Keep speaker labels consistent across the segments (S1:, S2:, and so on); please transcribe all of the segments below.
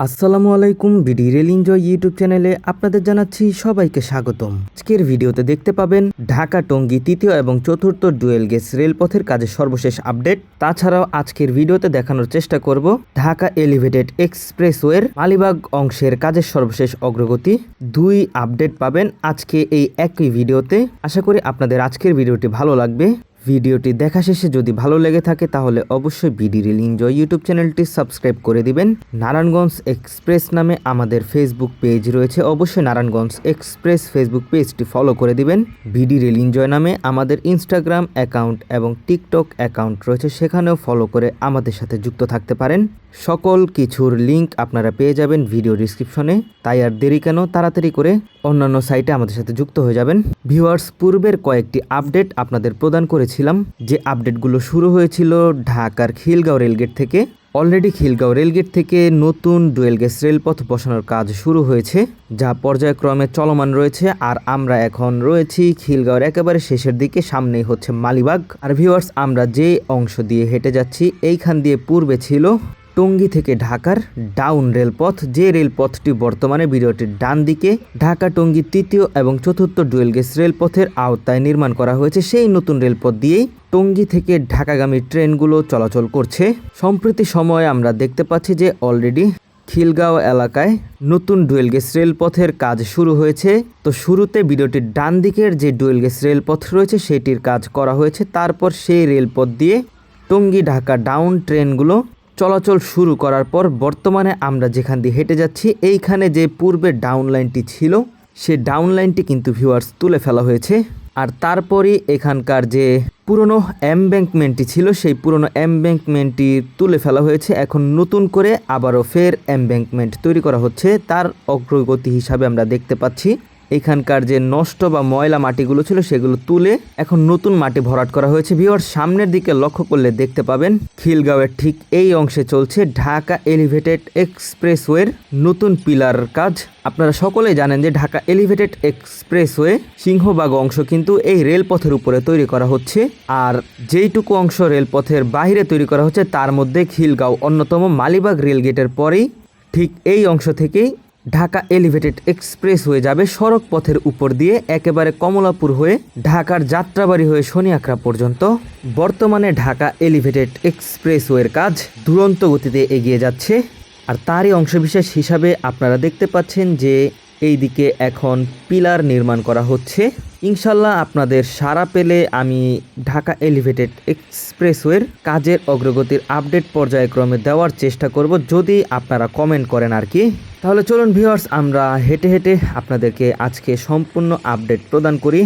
S1: আসসালামু আলাইকুম BD rail enjoy YouTube চ্যানেলে আপনাদের জানাচ্ছি সবাইকে স্বাগতম। আজকের ভিডিওতে দেখতে পাবেন ঢাকা টঙ্গী তৃতীয় এবং চতুর্থ ডুয়েল গেজ রেলপথের কাজের সর্বশেষ আপডেট। তাছাড়াও আজকের ভিডিওতে দেখানোর চেষ্টা করব ঢাকা এলিভেটেড এক্সপ্রেসওয়ের মালিবাগ অংশের কাজের সর্বশেষ অগ্রগতি। দুই আপডেট পাবেন আজকে এই একই ভিডিওতে। আশা করি আপনাদের আজকের ভিডিওটি ভালো লাগবে। ভিডিওটি দেখা শেষে যদি ভালো লেগে থাকে তাহলে অবশ্যই বিডি রিল এনজয় ইউটিউব চ্যানেলটি সাবস্ক্রাইব করে দিবেন। নারায়ণগঞ্জ এক্সপ্রেস নামে আমাদের ফেসবুক পেজ রয়েছে। অবশ্যই নারায়ণগঞ্জ এক্সপ্রেস ফেসবুক পেজটি ফলো করে দিবেন। বিডি রিল এনজয় নামে আমাদের ইনস্টাগ্রাম অ্যাকাউন্ট এবং টিকটক অ্যাকাউন্ট রয়েছে। সেখানেও ফলো করে আমাদের সাথে যুক্ত থাকতে পারেন। সকল কিছুর লিংক আপনারা পেয়ে যাবেন ভিডিও ডিসক্রিপশনে তাই আর দেরি কেন, তাড়াতাড়ি করে অন্যান্য সাইটে আমাদের সাথে যুক্ত হয়ে যাবেন। ভিউয়ার্স পূর্বের কয়েকটি আপডেট আপনাদের প্রদান করেছিলাম, যে আপডেটগুলো শুরু হয়েছিল ঢাকার খিলগাঁও রেলগেট থেকে। অলরেডি খিলগাঁও রেলগেট থেকে নতুন ডুয়েল গেস রেলপথ বসানোর কাজ শুরু হয়েছে, যা পর্যায়ক্রমে চলমান রয়েছে। আর আমরা এখন রয়েছি খিলগাঁওয়ের একেবারে শেষের দিকে, সামনেই হচ্ছে মালিবাগ। আর ভিউয়ার্স আমরা যে অংশ দিয়ে হেঁটে যাচ্ছি, এইখান দিয়ে পূর্বে ছিল টঙ্গী থেকে ঢাকার ডাউন রেলপথ যে রেলপথটি বর্তমানে ভিডিওটির ডান দিকে ঢাকা টঙ্গী তৃতীয় এবং চতুর্থ ডুয়েল গেজ রেলপথের আওতায় নির্মাণ করা হয়েছে। সেই নতুন রেলপথ দিয়েই টঙ্গী থেকে ঢাকাগামী ট্রেনগুলো চলাচল করছে। সম্প্রতি সময়ে আমরা দেখতে পাচ্ছি যে অলরেডি খিলগাঁও এলাকায় নতুন ডুয়েল গেজ রেলপথের কাজ শুরু হয়েছে। তো শুরুতে ভিডিওটির ডান দিকের যে ডুয়েল গেজ রেলপথ রয়েছে সেটির কাজ করা হয়েছে। তারপর সেই রেলপথ দিয়ে টঙ্গী ঢাকা ডাউন ট্রেনগুলো চলাচল শুরু করার পর বর্তমানে আমরা যেখান দিয়ে হেঁটে যাচ্ছি, এইখানে যে পূর্বে ডাউন লাইনটি ছিল, সে ডাউন লাইনটি কিন্তু ভিউয়ার্স তুলে ফেলা হয়েছে। আর তারপরই এখানকার যে পুরনো এমব্যাঙ্কমেন্টটি ছিল, সেই পুরনো এমব্যাঙ্কমেন্টটি তুলে ফেলা হয়েছে। এখন নতুন করে আবারও ফের এমব্যাঙ্কমেন্ট তৈরি করা হচ্ছে। তার অগ্রগতি হিসাবে আমরা দেখতে পাচ্ছি। এখানকার যে নষ্ট বা ময়লা মাটিগুলো ছিল সেগুলো তুলে এখন নতুন মাটি ভরাট করা হয়েছে। ভিওর সামনের দিকে লক্ষ্য করলে দেখতে পাবেন খিলগাঁওয়ের ঠিক এই অংশে চলছে ঢাকা এলিভেটেড এক্সপ্রেসওয়ের নতুন পিলার কাজ। আপনারা সকলেই জানেন যে ঢাকা এলিভেটেড এক্সপ্রেসওয়ে সিংহবাগ অংশ কিন্তু এই রেলপথের উপরে তৈরি করা হচ্ছে। আর যেইটুকু অংশ রেলপথের বাইরে তৈরি করা হচ্ছে, তার মধ্যে খিলগাঁও অন্যতম মালিবাগ রেলগেটের পরেই ঠিক এই অংশ থেকেই ঢাকা এলিভেটেড এক্সপ্রেস হয়ে যাবে সড়ক পথের উপর দিয়ে একেবারে কমলাপুর হয়ে ঢাকার যাত্রাবাড়ি হয়ে শনিয়াকড়া পর্যন্ত। বর্তমানে ঢাকা এলিভেটেড এক্সপ্রেসওয়ের কাজ দুরন্ত গতিতে এগিয়ে যাচ্ছে। আর তারই অংশবিশেষ হিসাবে আপনারা দেখতে পাচ্ছেন যে এই দিকে এখন পিলার নির্মাণ করা হচ্ছে। ইনশাল্লাহ আপনাদের সারা পেলে আমি ঢাকা এলিভেটেড এক্সপ্রেসওয়ের কাজের অগ্রগতির আপডেট পর্যায়ক্রমে দেওয়ার চেষ্টা করব। যদি আপনারা কমেন্ট করেন আর কি। তাহলে চলুন ভিউয়ার্স, আমরা হেঁটে হেঁটে আপনাদেরকে আজকে সম্পূর্ণ আপডেট প্রদান করি।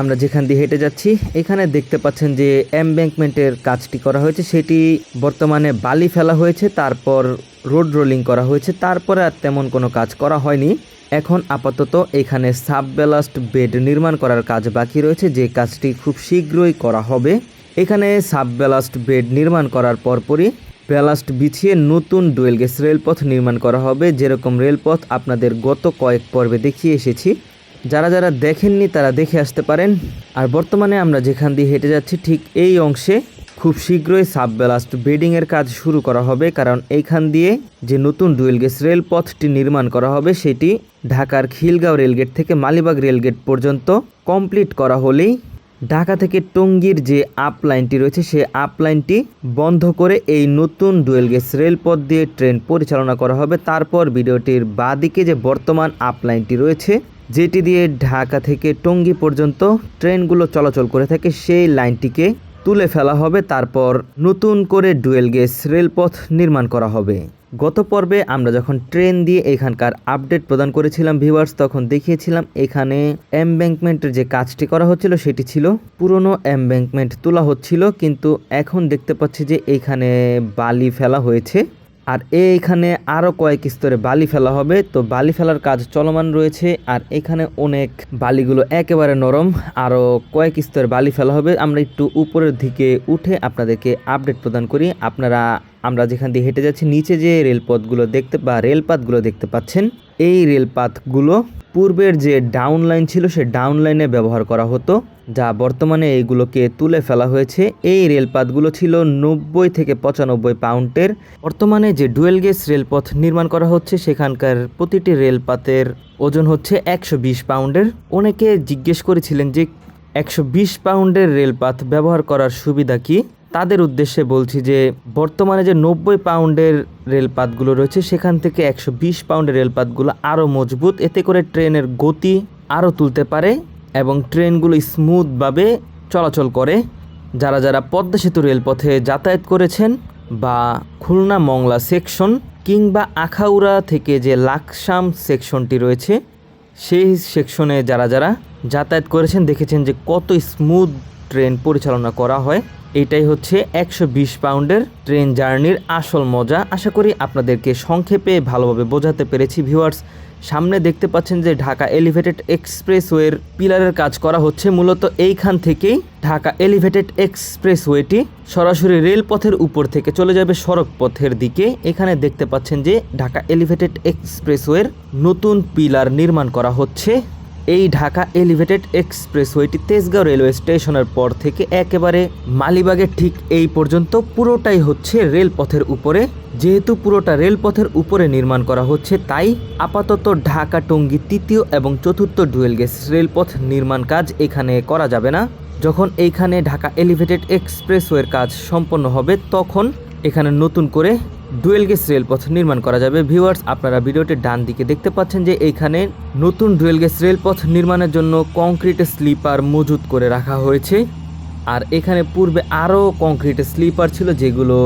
S1: আমরা যেখান দিয়ে হেঁটে যাচ্ছি, এখানে দেখতে পাচ্ছেন যে এমব্যাঙ্কমেন্টের কাজটি করা হয়েছে। সেটি বর্তমানে বালি ফেলা হয়েছে, তারপর রোড রোলিং করা হয়েছে। তারপরে আর তেমন কোনো কাজ করা হয়নি। এখন আপাতত এখানে সাব ব্যালাস্ট বেড নির্মাণ করার কাজ বাকি রয়েছে, যে কাজটি খুব শীঘ্রই করা হবে। এখানে সাব ব্যালাস্ট বেড নির্মাণ করার পরপরই ব্যালাস্ট বিছিয়ে নতুন ডুয়েল গেস রেলপথ নির্মাণ করা হবে। যেরকম রেলপথ আপনাদের গত কয়েক পর্বে দেখিয়ে এসেছি। যারা যারা দেখেননি তারা দেখে আসতে পারেন। আর বর্তমানে আমরা যেখান দিয়ে হেঁটে যাচ্ছি, ঠিক এই অংশে খুব শীঘ্রই সাব ব্যালাস্ট বেডিংয়ের কাজ শুরু করা হবে, কারণ এইখান দিয়ে যে নতুন ডুয়েল গেস রেলপথটি নির্মাণ করা হবে, সেটি ঢাকার খিলগাঁও রেলগেট থেকে মালিবাগ রেলগেট পর্যন্ত কমপ্লিট করা হলেই ঢাকা থেকে টঙ্গীর যে আপ লাইনটি রয়েছে সেই আপ লাইনটি বন্ধ করে এই নতুন ডুয়েল গেস রেলপথ দিয়ে ট্রেন পরিচালনা করা হবে। তারপর ভিডিওটির বাদিকে যে বর্তমান আপ লাইনটি রয়েছে, যেটি দিয়ে ঢাকা থেকে টঙ্গী পর্যন্ত ট্রেনগুলো চলাচল করে থাকে, সেই লাইনটিকে তুলে ফেলা হবে, তারপর নতুন করে ডুয়েল গেস রেলপথ নির্মাণ করা হবে। গত পর্বে আমরা যখন ট্রেন দিয়ে এখানকার আপডেট প্রদান করেছিলাম, ভিউয়ার্স, তখন দেখিয়েছিলাম এখানে এমব্যাঙ্কমেন্টের যে কাজটি করা হচ্ছিল, সেটি ছিল পুরনো এমব্যাঙ্কমেন্ট তোলা হচ্ছিল, কিন্তু এখন দেখতে পাচ্ছি যে এখানে বালি ফেলা হয়েছে। আর এইখানে আরও কয়েক স্তরে বালি ফেলা হবে। তো বালি ফেলার কাজ চলমান রয়েছে আর এখানে অনেক বালিগুলো একেবারে নরম। আরও কয়েক স্তরে বালি ফেলা হবে। আমরা একটু উপরের দিকে উঠে আপনাদেরকে আপডেট প্রদান করি। আপনারা আমরা যেখান দিয়ে হেঁটে যাচ্ছি, নিচে যে রেলপথগুলো দেখতে বা রেলপাতগুলো দেখতে পাচ্ছেন, এই রেলপাতগুলো পূর্বের যে ডাউন লাইন ছিল, সে ডাউন লাইনে ব্যবহার করা হতো, যা বর্তমানে এইগুলোকে তুলে ফেলা হয়েছে। এই রেলপাতগুলো ছিল নব্বই থেকে পঁচানব্বই পাউন্ডের। বর্তমানে যে ডুয়েল গেজ রেলপথ নির্মাণ করা হচ্ছে, সেখানকার প্রতিটি রেলপাতের ওজন হচ্ছে একশো বিশ পাউন্ডের। অনেকে জিজ্ঞেস করেছিলেন যে, একশো বিশ পাউন্ডের রেলপাত ব্যবহার করার সুবিধা কি? তাদের উদ্দেশ্যে বলছি যে, বর্তমানে যে নব্বই পাউন্ডের রেলপাতগুলো রয়েছে, সেখান থেকে একশো বিশ পাউন্ডের রেলপাতগুলো আরও মজবুত। এতে করে ট্রেনের গতি আরও তুলতে পারে এবং ট্রেনগুলো স্মুথভাবে চলাচল করে। যারা যারা পদ্মা সেতু রেলপথে যাতায়াত করেছেন বা খুলনা মংলা সেকশন কিংবা আখাউড়া থেকে যে লাকসাম সেকশনটি রয়েছে, সেই সেকশনে যারা যারা যাতায়াত করেছেন, দেখেছেন যে কত স্মুথ ট্রেন পরিচালনা করা হয়। এটাই হচ্ছে একশো বিশ পাউন্ডের ট্রেন জার্নির আসল মজা। আশা করি আপনাদেরকে সংক্ষেপে ভালোভাবে বোঝাতে পেরেছি, ভিউয়ার্স। সামনে দেখতে পাচ্ছেন যে ঢাকা এলিভেটেড এক্সপ্রেসওয়ের পিলারের কাজ করা হচ্ছে। মূলত এইখান থেকেই ঢাকা এলিভেটেড এক্সপ্রেসওয়েটি সরাসরি রেলপথের উপর থেকে চলে যাবে সড়ক পথের দিকে। এখানে দেখতে পাচ্ছেন যে ঢাকা এলিভেটেড এক্সপ্রেসওয়ের নতুন পিলার নির্মাণ করা হচ্ছে। এই ঢাকা এলিভেটেড এক্সপ্রেসওয়েটি তেজগাঁও রেলওয়ে স্টেশনের পর থেকে একেবারে মালিবাগের ঠিক এই পর্যন্ত পুরোটাই হচ্ছে রেলপথের উপরে। যেহেতু পুরোটা রেলপথের উপরে নির্মাণ করা হচ্ছে, তাই আপাতত ঢাকা টঙ্গী তৃতীয় এবং চতুর্থ ডুয়েল গেজ রেলপথ নির্মাণ কাজ এখানে করা যাবে না। যখন এইখানে ঢাকা এলিভেটেড এক্সপ্রেসওয়ের কাজ সম্পন্ন হবে, তখন এখানে নতুন করে ডুয়েল গেজ রেলপথ নির্মাণ করা যাবে। ভিউয়ার্স, আপনারা ভিডিওটির ডান দিকে দেখতে পাচ্ছেন যে এইখানে নতুন ডুয়েল গেজ রেলপথ নির্মাণের জন্য কংক্রিটের স্লিপার মজুত করে রাখা হয়েছে। আর এখানে পূর্বে আরও কংক্রিটের স্লিপার ছিল, যেগুলো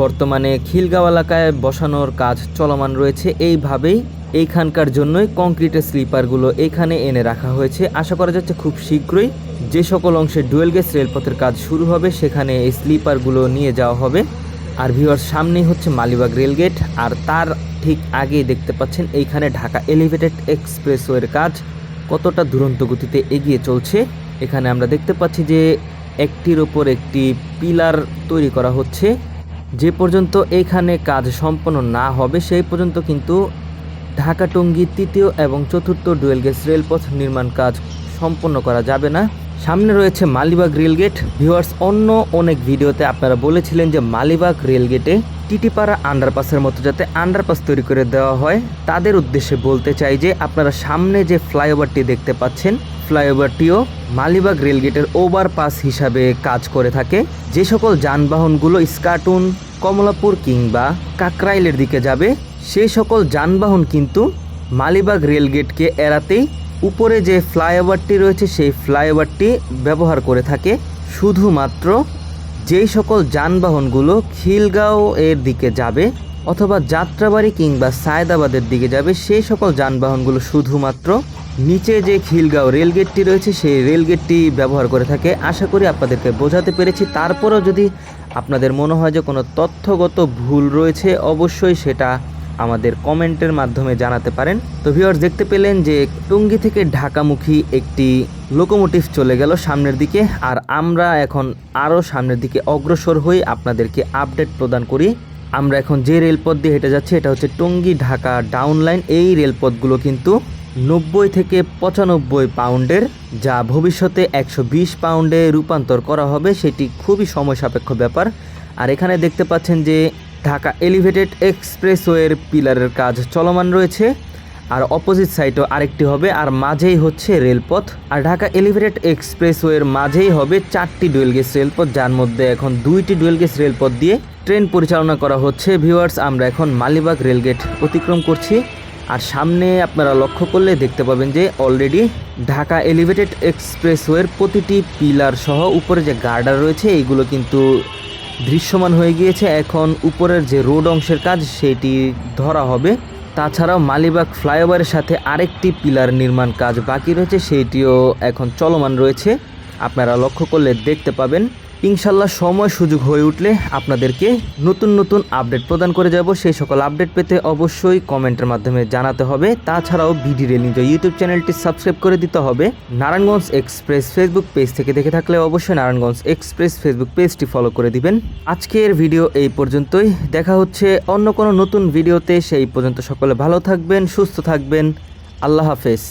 S1: বর্তমানে খিলগাঁও এলাকায় বসানোর কাজ চলমান রয়েছে। এইভাবেই এইখানকার জন্যই কংক্রিটের স্লিপারগুলো এখানে এনে রাখা হয়েছে। আশা করা যাচ্ছে খুব শীঘ্রই যে সকল অংশে ডুয়েল গেজ রেলপথের কাজ শুরু হবে, সেখানে এই স্লিপারগুলো নিয়ে যাওয়া হবে। আর ভিউয়ার, সামনেই হচ্ছে মালিবাগ রেলগেট আর তার ঠিক আগেই দেখতে পাচ্ছেন এইখানে ঢাকা এলিভেটেড এক্সপ্রেসওয়ের কাজ কতটা দুরন্ত গতিতে এগিয়ে চলছে। এখানে আমরা দেখতে পাচ্ছি যে একটির ওপর একটি পিলার তৈরি করা হচ্ছে। যে পর্যন্ত এইখানে কাজ সম্পন্ন না হবে, সেই পর্যন্ত কিন্তু ঢাকা টঙ্গী তৃতীয় এবং চতুর্থ ডুয়েল গেজ রেলপথ নির্মাণ কাজ সম্পন্ন করা যাবে না। সামনে রয়েছে মালিবাগ রেলগেট ভিউয়ার্স, অন্য অনেক ভিডিওতে আপনারা বলেছিলেন যে মালিবাগ রেলগেটে টিটিপাড়া আন্ডারপাসের মতো যাতে আন্ডারপাস তৈরি করে দেওয়া হয়, তাদের উদ্দেশ্যে বলতে চাই যে আপনারা সামনে যে ফ্লাইওভারটি দেখতে পাচ্ছেন, ফ্লাইওভারটিও মালিবাগ রেলগেটের ওভারপাস হিসাবে কাজ করে থাকে। যে সকল যানবাহনগুলো স্কার্টুন কমলাপুর কিংবা কাকরাইলের দিকে যাবে সেই সকল যানবাহন কিন্তু মালিবাগ রেলগেটকে এড়াতেই উপরে যে ফ্লাইওভারটি রয়েছে, সেই ফ্লাইওভারটি ব্যবহার করে থাকে শুধুমাত্র যেই সকল যানবাহনগুলো খিলগাঁও এর দিকে যাবে অথবা যাত্রাবাড়ি কিংবা সায়দাবাদের দিকে যাবে, সেই সকল যানবাহনগুলো শুধুমাত্র নিচে যে খিলগাঁও রেলগেটটি রয়েছে, সেই রেলগেটটি ব্যবহার করে থাকে। আশা করি আপনাদেরকে বোঝাতে পেরেছি। তারপরেও যদি আপনাদের মনে হয় যে কোনো তথ্যগত ভুল রয়েছে, অবশ্যই সেটা আমাদের কমেন্টের মাধ্যমে জানাতে পারেন। তো ভিউয়ার্স দেখতে পেলেন যে টঙ্গী থেকে ঢাকামুখী একটি লোকোমোটিভ চলে গেল সামনের দিকে, আর আমরা এখন আরও সামনের দিকে অগ্রসর হয়ে আপনাদেরকে আপডেট প্রদান করি। আমরা এখন যে রেলপথ দিয়ে হেঁটে যাচ্ছি, এটা হচ্ছে টঙ্গী ঢাকা ডাউন লাইন এই রেলপথগুলো কিন্তু নব্বই থেকে পঁচানব্বই পাউন্ডের যা ভবিষ্যতে একশো বিশ পাউন্ডে রূপান্তর করা হবে, সেটি খুবই সময় সাপেক্ষ ব্যাপার। আর এখানে দেখতে পাচ্ছেন যে ঢাকা এলিভেটেড এক্সপ্রেসওয়ের পিলারের কাজ চলমান রয়েছে। আর অপোজিট সাইডও আরেকটি হবে, আর মাঝেই হচ্ছে রেলপথ। আর ঢাকা এলিভেটেড এক্সপ্রেসওয়ের মাঝেই হবে চারটি ডুয়েল গেজ রেলপথ, যার মধ্যে এখন দুইটি ডুয়েল গেজ রেলপথ দিয়ে ট্রেন পরিচালনা করা হচ্ছে। ভিউয়ার্স, আমরা এখন মালিবাগ রেলগেট অতিক্রম করছি। আর সামনে আপনারা লক্ষ্য করলে দেখতে পাবেন যে অলরেডি ঢাকা এলিভেটেড এক্সপ্রেসওয়ের প্রতিটি পিলার সহ উপরে যে গার্ডার রয়েছে, এইগুলো কিন্তু দৃশ্যমান হয়ে গিয়েছে এখন উপরের যে রোড অংশের কাজ, সেটি ধরা হবে। তাছাড়াও মালিবাগ ফ্লাইওভারের সাথে আরেকটি পিলার নির্মাণ কাজ বাকি রয়েছে সেইটিও এখন চলমান রয়েছে। আপনারা লক্ষ্য করলে দেখতে পাবেন, ইনশাল্লাহ সময় সুযোগ হয়ে উঠলে আপনাদেরকে নতুন নতুন আপডেট প্রদান করে যাব। সেই সকল আপডেট পেতে অবশ্যই কমেন্টের মাধ্যমে জানাতে হবে। তাছাড়াও বিডি রেল নিউজ ইউটিউব চ্যানেলটি সাবস্ক্রাইব করে দিতে হবে। নারায়ণগঞ্জ এক্সপ্রেস ফেসবুক পেজ থেকে দেখে থাকলে অবশ্যই নারায়ণগঞ্জ এক্সপ্রেস ফেসবুক পেজটি ফলো করে দিবেন। আজকের ভিডিও এই পর্যন্তই। দেখা হচ্ছে অন্য কোনো নতুন ভিডিওতে। সেই পর্যন্ত সকলে ভালো থাকবেন, সুস্থ থাকবেন। আল্লাহ হাফেজ।